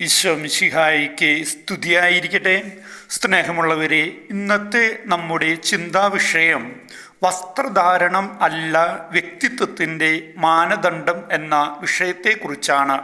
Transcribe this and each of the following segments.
ഈശോ മിശിഹായിക്ക് സ്തുതിയായിരിക്കട്ടെ. സ്നേഹമുള്ളവരെ ഇന്നത്തെ നമ്മുടെ ചിന്താ വിഷയം വസ്ത്രധാരണം അല്ല വ്യക്തിത്വത്തിന്റെ മാനദണ്ഡം എന്ന വിഷയത്തെക്കുറിച്ചാണ്.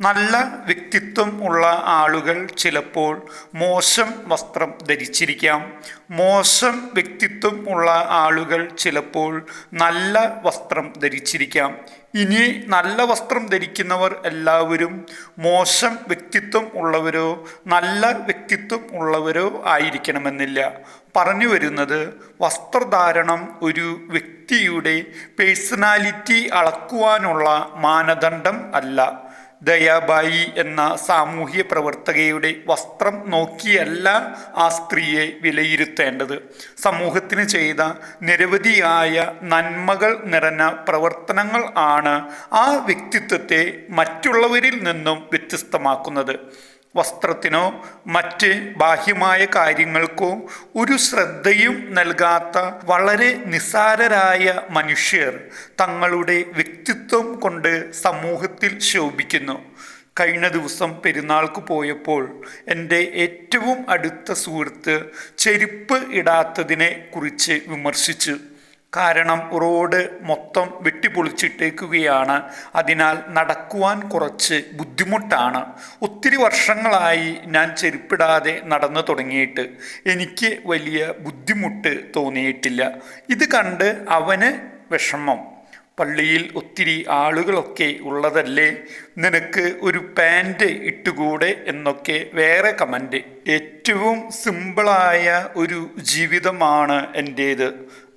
നല്ല വ്യക്തിത്വം ഉള്ള ആളുകൾ ചിലപ്പോൾ മോശം വസ്ത്രം ധരിച്ചിരിക്കാം. മോശം വ്യക്തിത്വം ഉള്ള ആളുകൾ ചിലപ്പോൾ നല്ല വസ്ത്രം ധരിച്ചിരിക്കാം. ഇനി നല്ല വസ്ത്രം ധരിക്കുന്നവർ എല്ലാവരും മോശം വ്യക്തിത്വം ഉള്ളവരോ നല്ല വ്യക്തിത്വം ഉള്ളവരോ ആയിരിക്കണമെന്നില്ല. പറഞ്ഞു വരുന്നത് വസ്ത്രധാരണം ഒരു വ്യക്തിയുടെ പേഴ്സണാലിറ്റി അളക്കുവാനുള്ള മാനദണ്ഡം അല്ല. ദയാബായി എന്ന സാമൂഹ്യ പ്രവർത്തകയുടെ വസ്ത്രം നോക്കിയല്ല ആ സ്ത്രീയെ വിലയിരുത്തേണ്ടത്. സമൂഹത്തിന് ചെയ്ത നിരവധിയായ നന്മകൾ നിറഞ്ഞ പ്രവർത്തനങ്ങൾ ആണ് ആ വ്യക്തിത്വത്തെ മറ്റുള്ളവരിൽ നിന്നും വ്യത്യസ്തമാക്കുന്നത്. വസ്ത്രത്തിനോ മറ്റ് ബാഹ്യമായ കാര്യങ്ങൾക്കോ ഒരു ശ്രദ്ധയും നൽകാത്ത വളരെ നിസ്സാരരായ മനുഷ്യർ തങ്ങളുടെ വ്യക്തിത്വം കൊണ്ട് സമൂഹത്തിൽ ശോഭിക്കുന്നു. കഴിഞ്ഞ ദിവസം പെരുന്നാൾക്ക് പോയപ്പോൾ എന്റെ ഏറ്റവും അടുത്ത സുഹൃത്ത് ചെരുപ്പ് ഇടാത്തതിനെ കുറിച്ച് വിമർശിച്ചു. കാരണം റോഡ് മൊത്തം വെട്ടിപ്പൊളിച്ചിട്ടേക്കുകയാണ് അതിനാൽ നടക്കുവാൻ കുറച്ച് ബുദ്ധിമുട്ടാണ്. ഒത്തിരി വർഷങ്ങളായി ഞാൻ ചെരുപ്പിടാതെ നടന്നു തുടങ്ങിയിട്ട് എനിക്ക് വലിയ ബുദ്ധിമുട്ട് തോന്നിയിട്ടില്ല. ഇത് കണ്ട് അവന് വിഷമം. പള്ളിയിൽ ഒത്തിരി ആളുകളൊക്കെ ഉള്ളതല്ലേ? നിനക്ക് ഒരു പാന്റ് ഇട്ടുകൂടെ എന്നൊക്കെ വേറെ കമന്റ്. ഏറ്റവും സിമ്പിളായ ഒരു ജീവിതമാണ് എന്റേത്.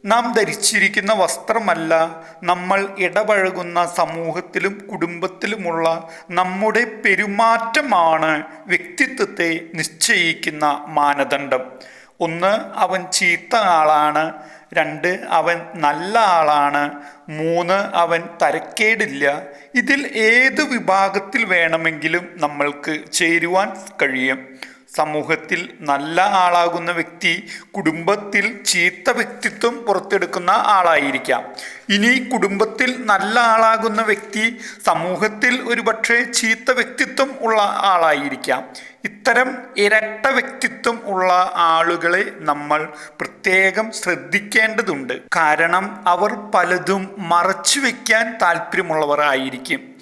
നാം ധരിച്ചിരിക്കുന്ന വസ്ത്രമല്ല നമ്മൾ ഇടപഴകുന്ന സമൂഹത്തിലും കുടുംബത്തിലുമുള്ള നമ്മുടെ പെരുമാറ്റമാണ് വ്യക്തിത്വത്തെ നിശ്ചയിക്കുന്ന മാനദണ്ഡം. ഒന്ന് അവൻ ചീത്ത ആളാണ്. രണ്ട് അവൻ നല്ല ആളാണ്. മൂന്ന് അവൻ തരക്കേടില്ല. ഇതിൽ ഏത് വിഭാഗത്തിൽ വേണമെങ്കിലും നമ്മൾക്ക് ചേരുവാൻ കഴിയും. സമൂഹത്തിൽ നല്ല ആളാകുന്ന വ്യക്തി കുടുംബത്തിൽ ചീത്ത വ്യക്തിത്വം പുറത്തെടുക്കുന്ന ആളായിരിക്കാം. ഇനി കുടുംബത്തിൽ നല്ല ആളാകുന്ന വ്യക്തി സമൂഹത്തിൽ ഒരുപക്ഷെ ചീത്ത വ്യക്തിത്വം ഉള്ള ആളായിരിക്കാം. ഇത്തരം ഇരട്ട വ്യക്തിത്വം ഉള്ള ആളുകളെ നമ്മൾ പ്രത്യേകം ശ്രദ്ധിക്കേണ്ടതുണ്ട്. കാരണം അവർ പലതും മറച്ചു വയ്ക്കാൻ താല്പര്യമുള്ളവർ ആയിരിക്കും.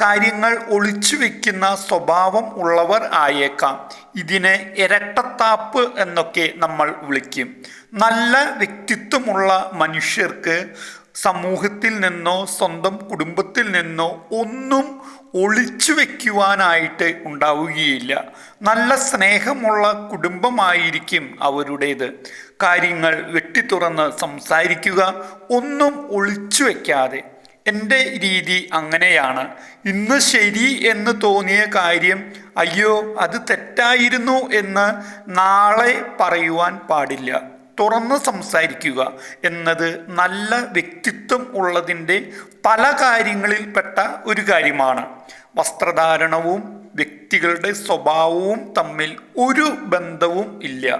കാര്യങ്ങൾ ഒളിച്ചു വെക്കുന്ന സ്വഭാവം ഉള്ളവർ ആയേക്കാം. ഇതിനെ ഇരട്ടത്താപ്പ് എന്നൊക്കെ നമ്മൾ വിളിക്കും. നല്ല വ്യക്തിത്വമുള്ള മനുഷ്യർക്ക് സമൂഹത്തിൽ നിന്നോ സ്വന്തം കുടുംബത്തിൽ നിന്നോ ഒന്നും ഒളിച്ചു വെക്കുവാനായിട്ട് ഉണ്ടാവുകയില്ല. നല്ല സ്നേഹമുള്ള കുടുംബമായിരിക്കും അവരുടേത്. കാര്യങ്ങൾ വെട്ടിത്തുറന്ന് സംസാരിക്കുക ഒന്നും ഒളിച്ചു വെക്കാതെ. എന്റെ രീതി അങ്ങനെയാണ്. ഇന്ന് ശരി എന്ന് തോന്നിയ കാര്യം അയ്യോ അത് തെറ്റായിരുന്നു എന്ന് നാളെ പറയുവാൻ പാടില്ല. തുറന്ന് സംസാരിക്കുക എന്നത് നല്ല വ്യക്തിത്വം ഉള്ളതിന്റെ പല കാര്യങ്ങളിൽപ്പെട്ട ഒരു കാര്യമാണ്. വസ്ത്രധാരണവും വ്യക്തികളുടെ സ്വഭാവവും തമ്മിൽ ഒരു ബന്ധവും ഇല്ല.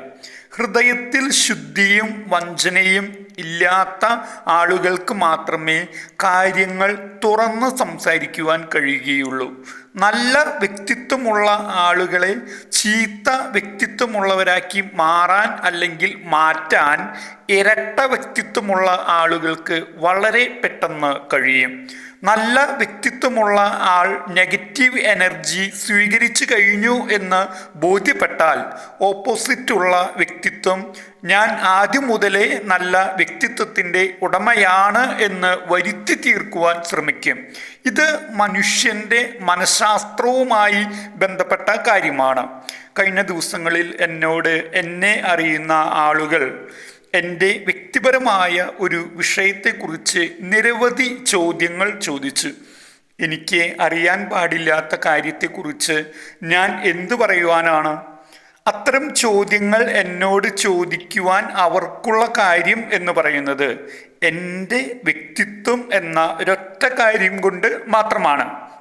ഹൃദയത്തിൽ ശുദ്ധിയും വഞ്ചനയും ഇല്ലാത്ത ആളുകൾക്ക് മാത്രമേ കാര്യങ്ങൾ തുറന്ന് സംസാരിക്കുവാൻ കഴിയുകയുള്ളൂ. നല്ല വ്യക്തിത്വമുള്ള ആളുകളെ ചീത്ത വ്യക്തിത്വമുള്ളവരാക്കി മാറാൻ അല്ലെങ്കിൽ മാറ്റാൻ ഇരട്ട വ്യക്തിത്വമുള്ള ആളുകൾക്ക് വളരെ പെട്ടെന്ന് കഴിയും. നല്ല വ്യക്തിത്വമുള്ള ആൾ നെഗറ്റീവ് എനർജി സ്വീകരിച്ചു കഴിഞ്ഞു എന്ന് ബോധ്യപ്പെട്ടാൽ ഓപ്പോസിറ്റുള്ള വ്യക്തിത്വം ഞാൻ ആദ്യം മുതലേ നല്ല വ്യക്തിത്വത്തിന്റെ ഉടമയാണ് എന്ന് വരുത്തി തീർക്കുവാൻ ശ്രമിക്കും. ഇത് മനുഷ്യന്റെ മനഃശാസ്ത്രവുമായി ബന്ധപ്പെട്ട കാര്യമാണ്. കഴിഞ്ഞ ദിവസങ്ങളിൽ എന്നോട് എന്നെ അറിയുന്ന ആളുകൾ എന്റെ വ്യക്തിപരമായ ഒരു വിഷയത്തെക്കുറിച്ച് നിരവധി ചോദ്യങ്ങൾ ചോദിച്ചു. എനിക്ക് അറിയാൻ പാടില്ലാത്ത കാര്യത്തെക്കുറിച്ച് ഞാൻ എന്തു പറയുവാനാണ്? അത്തരം ചോദ്യങ്ങൾ എന്നോട് ചോദിക്കുവാൻ അവർക്കുള്ള കാര്യം എന്ന് പറയുന്നത് എന്റെ വ്യക്തിത്വം എന്ന ഒരൊറ്റ കാര്യം കൊണ്ട് മാത്രമാണ്.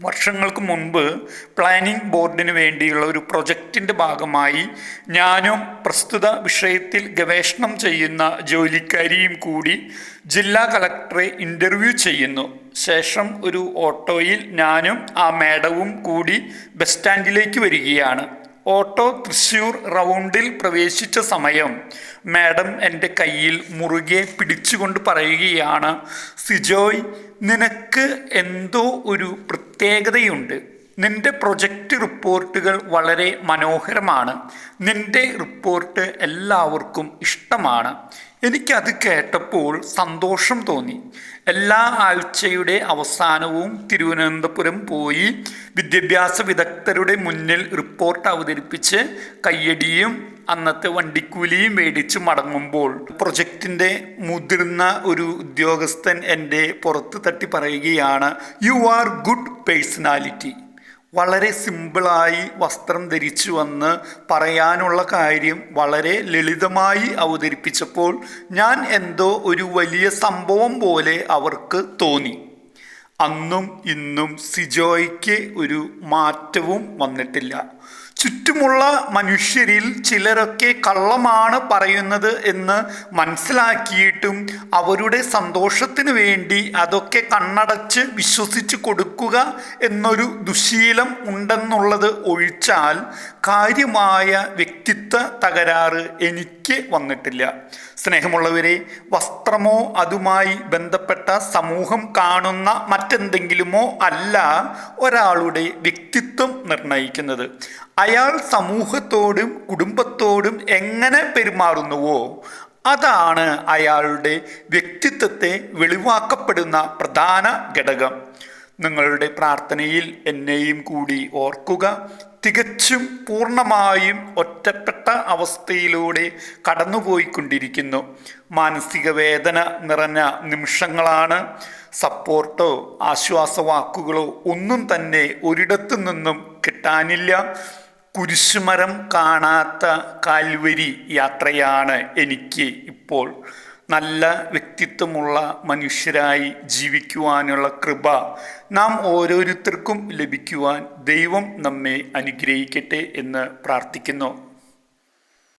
വർഷങ്ങൾക്ക് മുൻപ് പ്ലാനിംഗ് ബോർഡിന് വേണ്ടിയുള്ള ഒരു പ്രൊജക്റ്റിന്റെ ഭാഗമായി ഞാനും പ്രസ്തുത വിഷയത്തിൽ ഗവേഷണം ചെയ്യുന്ന ജോലിക്കാരിയും കൂടി ജില്ലാ കളക്ടറെ ഇന്റർവ്യൂ ചെയ്യുന്നു. ശേഷം ഒരു ഓട്ടോയിൽ ഞാനും ആ മേഡവും കൂടി ബസ് സ്റ്റാൻഡിലേക്ക് വരികയാണ്. ഓട്ടോ തൃശ്ശൂർ റൗണ്ടിൽ പ്രവേശിച്ച സമയം മാഡം എന്റെ കയ്യിൽ മുറുകെ പിടിച്ചുകൊണ്ട് പറയുകയാണ് സിജോയ് നിനക്ക് എന്തോ ഒരു പ്രത്യേകതയുണ്ട്. നിന്റെ പ്രൊജക്റ്റ് റിപ്പോർട്ടുകൾ വളരെ മനോഹരമാണ്. നിന്റെ റിപ്പോർട്ട് എല്ലാവർക്കും ഇഷ്ടമാണ്. എനിക്കത് കേട്ടപ്പോൾ സന്തോഷം തോന്നി. എല്ലാ ആഴ്ചയുടെ അവസാനവും തിരുവനന്തപുരം പോയി വിദ്യാഭ്യാസ വിദഗ്ധരുടെ മുന്നിൽ റിപ്പോർട്ട് അവതരിപ്പിച്ച് കയ്യടിയും അന്നത്തെ വണ്ടിക്കൂലിയും മേടിച്ച് മടങ്ങുമ്പോൾ പ്രൊജക്റ്റിന്റെ മുതിർന്ന ഒരു ഉദ്യോഗസ്ഥൻ എന്റെ പുറത്ത് തട്ടി പറയുകയാണ് യു ആർ ഗുഡ് പേഴ്സണാലിറ്റി വളരെ സിമ്പിളായി വസ്ത്രം ധരിച്ചു വന്ന് പറയാനുള്ള കാര്യം വളരെ ലളിതമായി അവതരിപ്പിച്ചപ്പോൾ ഞാൻ എന്തോ ഒരു വലിയ സംഭവം പോലെ അവർക്ക് തോന്നി. അന്നും ഇന്നും സിജോയ്ക്ക് ഒരു മാറ്റവും വന്നിട്ടില്ല. ചുറ്റുമുള്ള മനുഷ്യരിൽ ചിലരൊക്കെ കള്ളമാണ് പറയുന്നത് എന്ന് മനസ്സിലാക്കിയിട്ടും അവരുടെ സന്തോഷത്തിന് വേണ്ടി അതൊക്കെ കണ്ണടച്ച് വിശ്വസിച്ച് കൊടുക്കുക എന്നൊരു ദുശീലം ഉണ്ടെന്നുള്ളത് ഒഴിച്ചാൽ കാര്യമായ വ്യക്തിത്വ തകരാറ് എനിക്ക് വന്നിട്ടില്ല. സ്നേഹമുള്ളവരെ വസ്ത്രമോ അതുമായി ബന്ധപ്പെട്ട സമൂഹം കാണുന്ന മറ്റെന്തെങ്കിലുമോ അല്ല ഒരാളുടെ വ്യക്തിത്വം നിർണയിക്കുന്നത് അയാൾ സമൂഹത്തോടും കുടുംബത്തോടും എങ്ങനെ പെരുമാറുന്നുവോ അതാണ് അയാളുടെ വ്യക്തിത്വത്തെ വെളിവാക്കപ്പെടുന്ന പ്രധാന ഘടകം. നിങ്ങളുടെ പ്രാർത്ഥനയിൽ എന്നെയും കൂടി ഓർക്കുക. തികച്ചും പൂർണമായും ഒറ്റപ്പെട്ട അവസ്ഥയിലൂടെ കടന്നുപോയിക്കൊണ്ടിരിക്കുന്നു. മാനസിക വേദന നിറഞ്ഞ നിമിഷങ്ങളാണ്. സപ്പോർട്ടോ ആശ്വാസവാക്കുകളോ ഒന്നും തന്നെ ഒരിടത്തു നിന്നും കിട്ടാനില്ല. കുരിശുമരം കാണാത്ത കാൽവരി യാത്രയാണ് എനിക്ക് ഇപ്പോൾ നല്ല വ്യക്തിത്വമുള്ള മനുഷ്യരായി ജീവിക്കുവാനുള്ള കൃപ നാം ഓരോരുത്തർക്കും ലഭിക്കുവാൻ ദൈവം നമ്മെ അനുഗ്രഹിക്കട്ടെ എന്ന് പ്രാർത്ഥിക്കുന്നു.